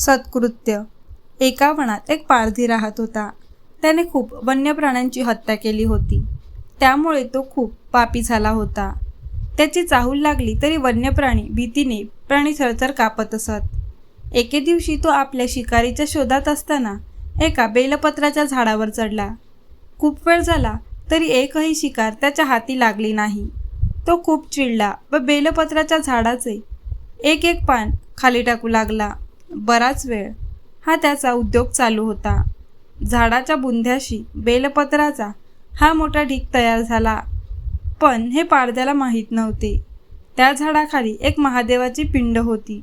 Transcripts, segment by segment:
सत्कृत्य. एका वनात एक पारधी राहत होता. त्याने खूप वन्य प्राण्यांची हत्या केली होती. त्यामुळे तो खूप पापी झाला होता. त्याची चाहूल लागली तरी वन्य प्राणी भीतीने प्राणी थरथर कापत असत. एके दिवशी तो आपल्या शिकारीच्या शोधात असताना एका बेलपत्राच्या झाडावर चढला. खूप वेळ झाला तरी एकही शिकार त्याच्या हाती लागली नाही. तो खूप चिडला व बेलपत्राच्या झाडाचे एक एक पान खाली टाकू लागला. बराच वेळ. हा त्याचा उद्योग चालू होता. झाडाच्या बुंध्याशी बेलपत्राचा हा मोठा ढीक तयार झाला. पण हे पारद्याला माहीत नव्हते. त्या झाडाखाली एक महादेवाची पिंड होती.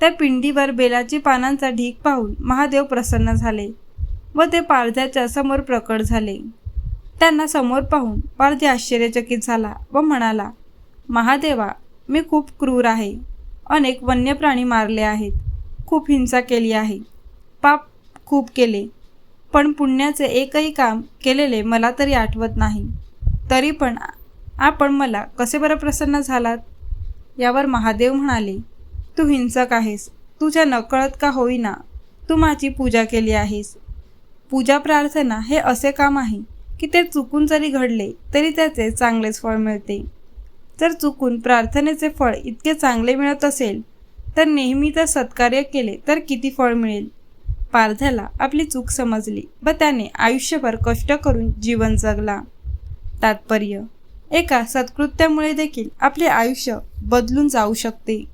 त्या पिंडीवर बेलाची पानांचा ढीक पाहून महादेव प्रसन्न झाले व ते पारध्याच्या समोर प्रकट झाले. त्यांना समोर पाहून पारधी आश्चर्यचकित झाला व म्हणाला महादेवा मी खूप क्रूर आहे. अनेक वन्य प्राणी मारले आहेत. खूप हिंसा केली आहे. पाप खूप केले. पण पुण्याचे एकही काम केलेले मला तरी आठवत नाही. तरी पण आपण मला कसे बरं प्रसन्न झालात? यावर महादेव म्हणाले तू हिंसक आहेस. तुझ्या नकळत का होईना? तू माझी पूजा केली आहेस. पूजा प्रार्थना हे असे काम आहे की ते चुकून जरी घडले तरी त्याचे चांगलेच फळ मिळते. जर चुकून प्रार्थनेचे फळ इतके चांगले मिळत असेल तर नेहमी तर सत्कार्य केले तर किती फळ मिळेल? पारध्याला आपली चूक समजली. व त्याने आयुष्यभर कष्ट करून जीवन जगला. तात्पर्य एका सत्कृत्यामुळे देखील आपले आयुष्य बदलून जाऊ शकते.